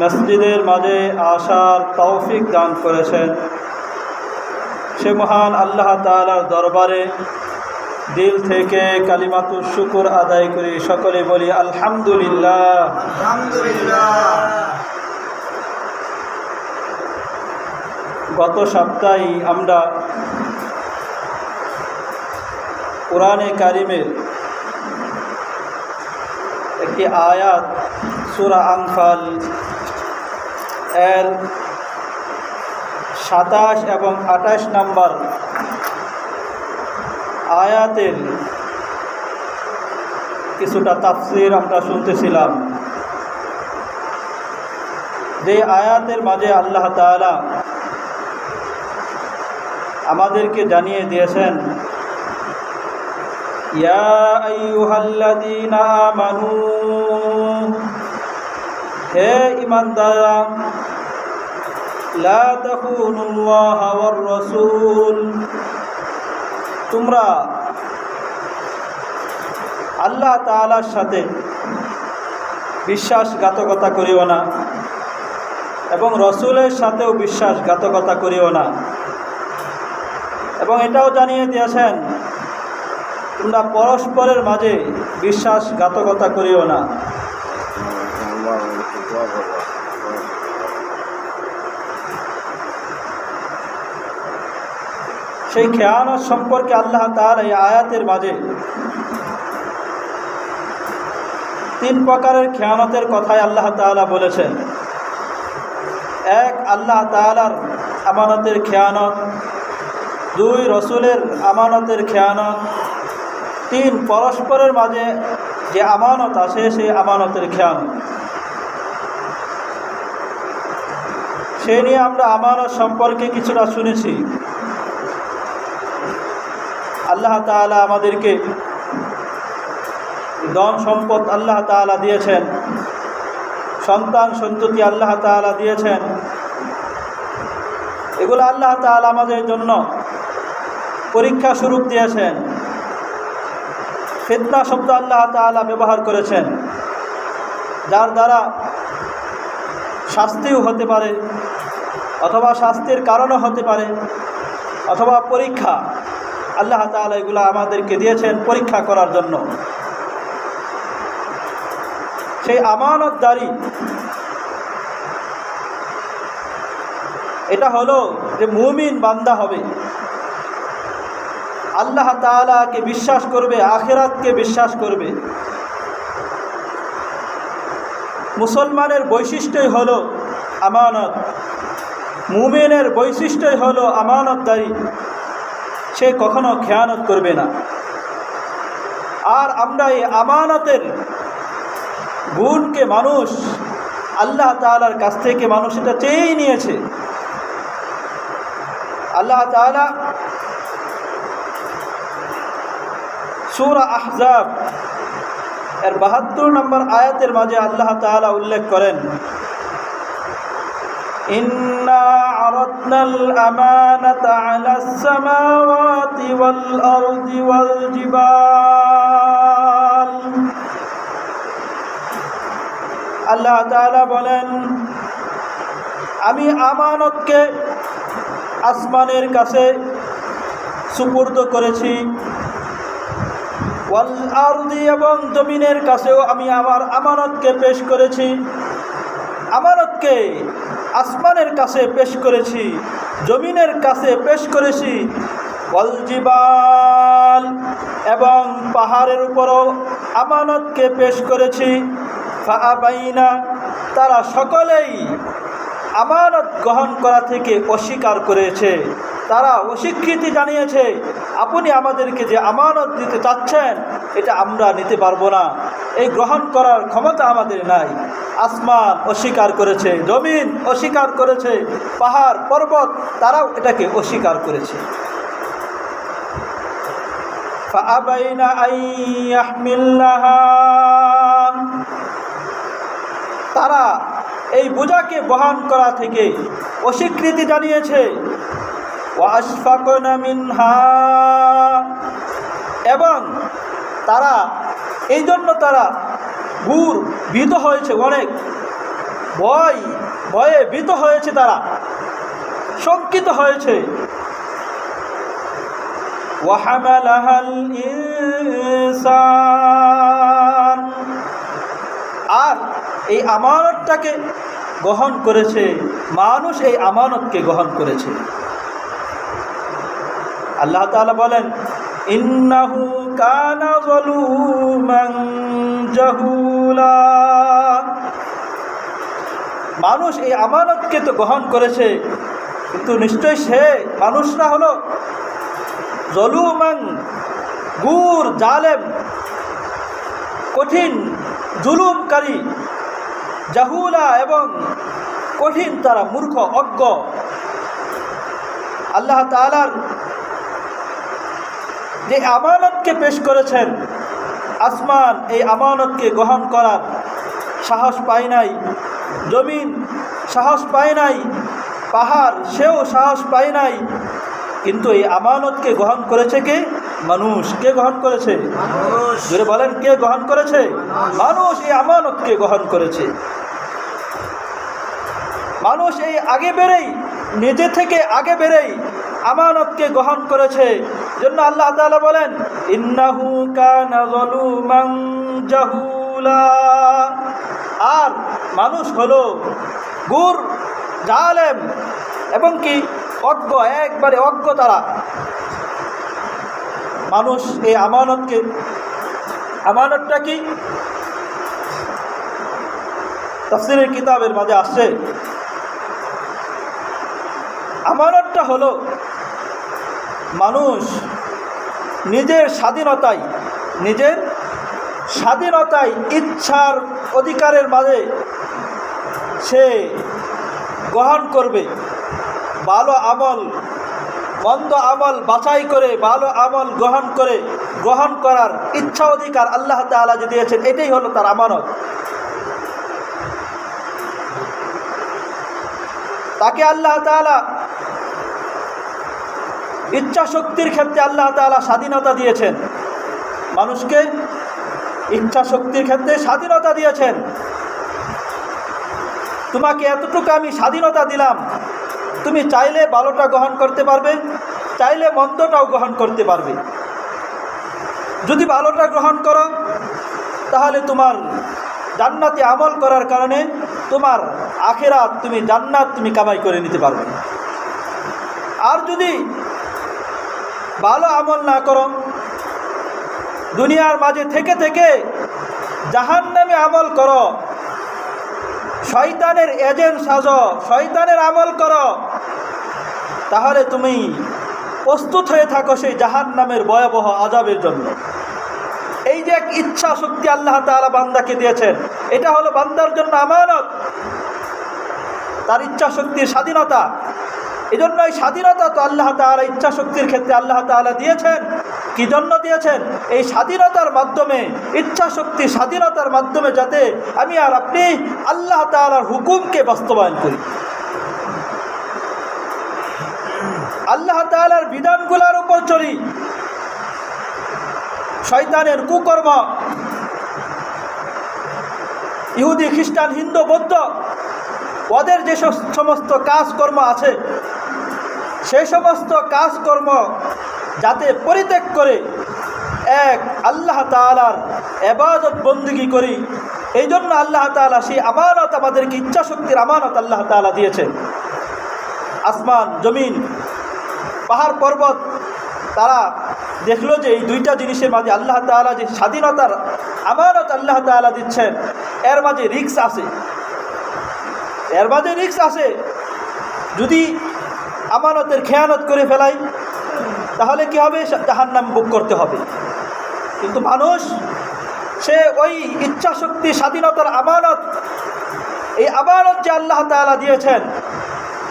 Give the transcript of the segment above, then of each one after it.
মসজিদের মাঝে আসার তৌফিক দান করেছেন। সে মহান আল্লাহ তালার দরবারে দিল থেকে কালিমাতুর শুকুর আদায় করি। সকলে বলি, আলহামদুলিল্লাহ। গত সপ্তাহে আমরা কোরআনে কারিমের একটি আয়াত সুরা আংফাল এর সাতাশ এবং আঠাশ নম্বর আয়াতের কিছুটা তাফসির আমরা শুনতেছিলাম যে আয়াতের মাঝে আল্লাহ তালা আমাদেরকে জানিয়ে দিয়েছেন ইয়া আইয়ুহাল্লাযীনা আমানু হে ঈমানদাররা লা তাখুনুল্লাহ ওয়ার রাসূল। তোমরা আল্লাহ তাআলার সাথে বিশ্বাসঘাতকতা করিও না এবং রসুলের সাথেও বিশ্বাসঘাতকতা করিও না। এবং এটাও জানিয়ে দিয়েছেন, তোমরা পরস্পরের মাঝে বিশ্বাসঘাতকতা করিও না। সেই খেয়ানত সম্পর্কে আল্লাহ তার এই আয়াতের মাঝে তিন প্রকারের খেয়ানতের কথাই আল্লাহ তাআলা বলেছেন। এক, আল্লাহ তাআলার আমানতের খেয়ানত। দুই, রসুলের আমানতের খেয়ানত। তিন, পরস্পরের মাঝে যে আমানত আছে সেই আমানতের খেয়ানত। সে নিয়ে আমরা আমানত সম্পর্কে কিছুটা শুনেছি। আল্লাহ তাআলা আমাদেরকে ধন সম্পদ আল্লাহ তাআলা দিয়েছেন। সন্তান সন্ততি আল্লাহ তাআলা দিয়েছেন। এগুলো আল্লাহ তাআলা আমাদের জন্য পরীক্ষা স্বরূপ দিয়েছেন। ফিতনা শব্দ আল্লাহ তাআলা ব্যবহার করেছেন। যার দ্বারা শাস্তিও হতে পারে, অথবা শাস্তির কারণও হতে পারে, অথবা পরীক্ষা। আল্লাহ তাআলা এগুলো আমাদেরকে দিয়েছেন পরীক্ষা করার জন্য। সেই আমানতদারি, এটা হলো যে মুমিন বান্দা হবে। আল্লাহ তাআলাকে বিশ্বাস করবে, আখেরাতকে বিশ্বাস করবে। মুসলমানের বৈশিষ্ট্যই হলো আমানত। মুমিনের বৈশিষ্ট্যই হলো আমানতদারি। সে কখনো খেয়ানত করবে না আর আমরা এই আমানতের গুণকে মানুষ আল্লাহ তাআলার কাছ থেকে মানুষ এটা চেয়েই নিয়েছে আল্লাহ তাআলা সূরা আহজাব এর বাহাত্তর নম্বর আয়াতের মাঝে আল্লাহ তাআলা উল্লেখ করেন إنا عرضنا الأمانة على السماوات والأرض والجبال আল্লাহ তাআলা বলেন আমি আমানতকে আসমানের কাছে সুপর্দ করেছি ওয়াল আরদি এবং জমিনের কাছেও আমি আমার আমানতকে পেশ করেছি আমানতকে আসমানের কাছে পেশ করেছি জমিনের কাছে পেশ করেছি ওয়াল এবং পাহাড়ের উপরও আমানতকে পেশ করেছি। ফাআবাইনা, তারা সকলেই আমানত গ্রহণ করা থেকে অস্বীকার করেছে। তারা অস্বীকৃতি জানিয়েছে, আপনি আমাদেরকে যে আমানত দিতে চাচ্ছেন, এটা আমরা নিতে পারব না। এই গ্রহণ করার ক্ষমতা আমাদের নাই। আসমান অস্বীকার করেছে, জমিন অস্বীকার করেছে, পাহাড়, পর্বত, তারাও এটাকে অস্বীকার করেছে। فأبين أن يحملنها তারা এই বোঝাকে বহন করা থেকে অস্বীকৃতি জানিয়েছে ওয়াশফাকনা মিনহা এবং তারা এই জন্য তারা গুড় ভীত হয়েছে অনেক ভয় ভয়ে ভীত হয়েছে তারা শঙ্কিত হয়েছে وحملها الإنسان আর এই আমানতটাকে গ্রহণ করেছে মানুষ এই আমানতকে গ্রহণ করেছে আল্লাহ তাআলা বলেন ইন্নাহু কানা যালুমান জাহুলা মানুষ এই আমানতকে তো গ্রহণ করেছে কিন্তু নিশ্চয় সে মানুষরা হলো জলুমাং গুর, জালেম, কঠিন, জুলুমকারী, জাহুলা এবং কঠিন তারা মূর্খ, অজ্ঞ। আল্লাহ তালার যে আমানতকে পেশ করেছেন, আসমান এই আমানতকে গ্রহণ করার সাহস পায় নাই, জমিন সাহস পায় নাই, পাহাড় সেও সাহস পায় নাই কিন্তু এই আমানতকে গ্রহণ করেছে কে? মানুষ। কে গ্রহণ করেছে? মানুষ। জোরে বলেন কে গ্রহণ করেছে? মানুষ। এই আমানতকে গ্রহণ করেছে? মানুষ এই আগে বেড়েই নিজে থেকে আগে বেড়েই আমানতকে গ্রহণ করেছে। জন্য আল্লাহ তাআলা বলেন ইন্নাহু জাহুলা। আর মানুষ হলো গুর জালেম এবং কি? অজ্ঞ, একবারে অজ্ঞ তারা। মানুষ এই আমানতকে, আমানতটা কি? তফসিলের কিতাবের মাঝে আসছে। আমানতটা হলো, মানুষ নিজের স্বাধীনতায় নিজের স্বাধীনতায় ইচ্ছার অধিকারের মাঝে সে গ্রহণ করবে। ভালো আমল, মন্দ আমল বাছাই করে, ভালো আমল গ্রহণ করে, গ্রহণ করার ইচ্ছা অধিকার আল্লাহ তাআলা যে দিয়েছেন, এটাই হলো তার আমানত। তাকে আল্লাহ তাআলা ইচ্ছা শক্তির ক্ষেত্রে আল্লাহ তাআলা স্বাধীনতা দিয়েছেন। মানুষকে ইচ্ছা শক্তির ক্ষেত্রে স্বাধীনতা দিয়েছেন। তোমাকে এতটুকু আমি স্বাধীনতা দিলাম। তুমি চাইলে ভালোটা গ্রহণ করতে পারবে, চাইলে মন্দটাও গ্রহণ করতে পারবে। যদি ভালোটা গ্রহণ করো, তাহলে তোমার জান্নাতে আমল করার কারণে তোমার আখেরাত তুমি জান্নাত তুমি কামাই করে নিতে পারবে। আর যদি ভালো আমল না করো, দুনিয়ার মাঝে থেকে থেকে জাহান নামে আমল করো, শয়তানের এজেন্ট সাজ, শয়তানের আমল করো তাহলে তুমি প্রস্তুত হয়ে থাকো সেই জাহান নামের ভয়াবহ আজাবের জন্য। এই যে এক ইচ্ছা শক্তি আল্লাহ তাআলা বান্দাকে দিয়েছেন, এটা হলো বান্দার জন্য আমানত। তার ইচ্ছা শক্তির স্বাধীনতা। এই জন্য এই স্বাধীনতা তো আল্লাহ তাআলা ইচ্ছা শক্তির ক্ষেত্রে আল্লাহ তাআলা দিয়েছেন। কি জন্য দিয়েছেন? এই স্বাধীনতার মাধ্যমে, ইচ্ছা শক্তি স্বাধীনতার মাধ্যমে যাতে আমি আর আপনি আল্লাহ তাআলার হুকুমকে বাস্তবায়ন করি। আল্লাহ তাআলার বিধানগুলোর উপর চলি। শয়তানের কুকর্ম। ইহুদি, খ্রিস্টান, হিন্দু, বৌদ্ধ, ওদের যে সমস্ত কাজকর্ম আছে, সেই সমস্ত কাজকর্ম যাতে পরিত্যাগ করে এক আল্লাহ তাআলার এবাদত বন্দিগি করি, এই জন্য আল্লাহ তাআলা সেই আমানত আমাদেরকে ইচ্ছা শক্তির আমানত আল্লাহ তাআলা দিয়েছে আসমান, জমিন পাহাড় পর্বত, তারা দেখল যে এই দুইটা জিনিসের মাঝে আল্লাহ তাআলা যে স্বাধীনতার আমানত আল্লাহ তাআলা দিচ্ছেন, এর মাঝে রিক্স আছে। এর মাঝে রিক্স আছে। যদি আমানতের খেয়ানত করে ফেলাই, তাহলে কি হবে? জাহান্নাম বুক করতে হবে। কিন্তু মানুষ, সে ওই ইচ্ছাশক্তি, স্বাধীনতার আমানত, এই আমানত যে আল্লাহ তাআলা দিয়েছেন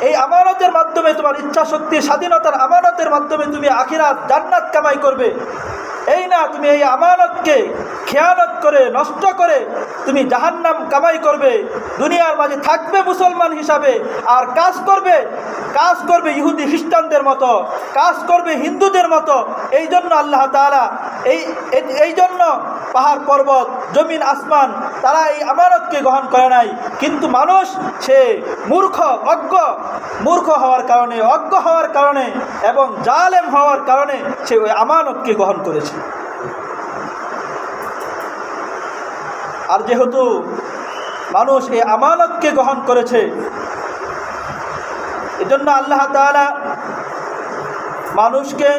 এই আমানতের মাধ্যমে তোমার ইচ্ছা শক্তি স্বাধীনতার আমানতের মাধ্যমে তুমি আখিরাত জান্নাত কামাই করবে। এই না তুমি এই আমানতকে খেয়ালত করে, নষ্ট করে তুমি জাহান্নাম কামাই করবে, দুনিয়ার মাঝে থাকবে মুসলমান হিসাবে, আর কাজ করবে কাজ করবে ইহুদি খ্রিস্টানদের মতো, কাজ করবে হিন্দুদের মতো। এই জন্য আল্লাহ এই, এই- এই জন্য পাহাড় পর্বত, জমিন, আসমান, তারা এই আমানতকে গ্রহণ করে নাই। কিন্তু মানুষ, সে মূর্খ, অজ্ঞ, মূর্খ হওয়ার কারণে, অজ্ঞ হওয়ার কারণে এবং জালেম হওয়ার কারণে সে ওই আমানতকে গ্রহণ করেছে। আর যেহেতু মানুষ এই আমানতকে গ্রহণ করেছে, এজন্য আল্লাহ তালা মানুষকে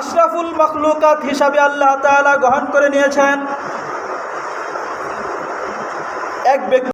আশরাফুল মখলুকাত হিসাবে আল্লাহ তালা গ্রহণ করে নিয়েছেন। এক ব্যক্তি